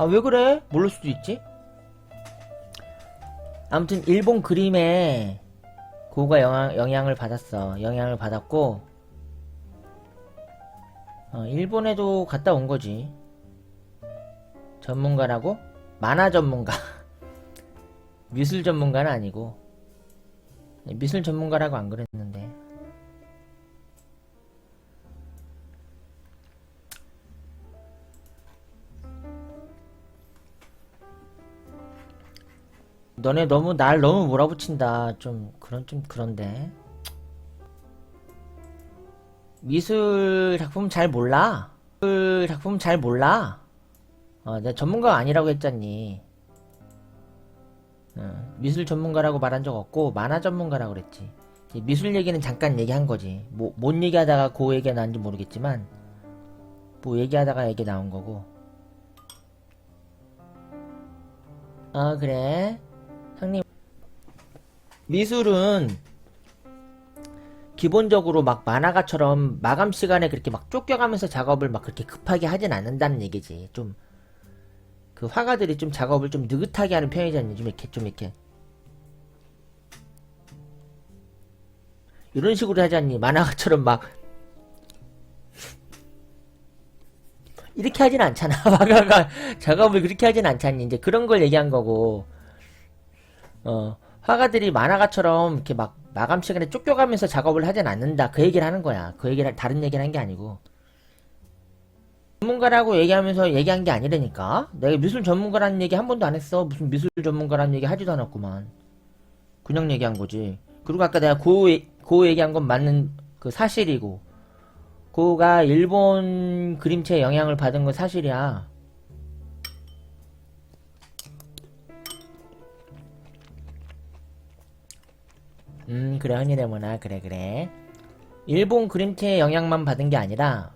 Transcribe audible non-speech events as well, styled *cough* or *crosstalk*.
아, 왜 그래? 모를 수도 있지? 아무튼, 일본 그림에 고가 영향, 영향 을 받았어. 영향을 받았고, 어, 일본에도 갔다 온 거지. 전문가라고? 만화 전문가. *laughs* 미술 전문가는 아니고. 미술 전문가라고 안 그랬는데. 너네 너무 날 너무 몰아붙인다. 좀 그런 좀 그런데. 미술 작품 잘 몰라. 미술 작품 잘 몰라. 어, 내가 전문가가 아니라고 했잖니. 어, 미술 전문가라고 말한 적 없고 만화 전문가라고 그랬지. 미술 얘기는 잠깐 얘기한 거지. 뭐, 뭔 얘기하다가 그 얘기가 나온지 모르겠지만 뭐 얘기하다가 얘기 나온 거고. 아 그래. 미술은 기본적으로 막 만화가처럼 마감 시간에 그렇게 막 쫓겨가면서 작업을 막 그렇게 급하게 하진 않는다는 얘기지. 좀 그 화가들이 좀 작업을 좀 느긋하게 하는 편이잖니. 좀 이렇게 좀 이렇게 이런 식으로 하지 않니? 만화가처럼 막 이렇게 하진 않잖아. *laughs* 화가가 작업을 그렇게 하진 않잖니. 이제 그런 걸 얘기한 거고. 어, 화가들이 만화가처럼 이렇게 막 마감 시간에 쫓겨가면서 작업을 하진 않는다. 그 얘기를 하는 거야. 그 얘기를, 다른 얘기를 한 게 아니고. 전문가라고 얘기하면서 얘기한 게 아니라니까? 내가 미술 전문가라는 얘기 한 번도 안 했어. 무슨 미술 전문가라는 얘기 하지도 않았구만. 그냥 얘기한 거지. 그리고 아까 내가 고, 얘- 고 얘기한 건 맞는 그 사실이고. 고가 일본 그림체에 영향을 받은 건 사실이야. 음, 그래, 헌이네모나. 그래, 그래. 일본 그림체의 영향만 받은 게 아니라,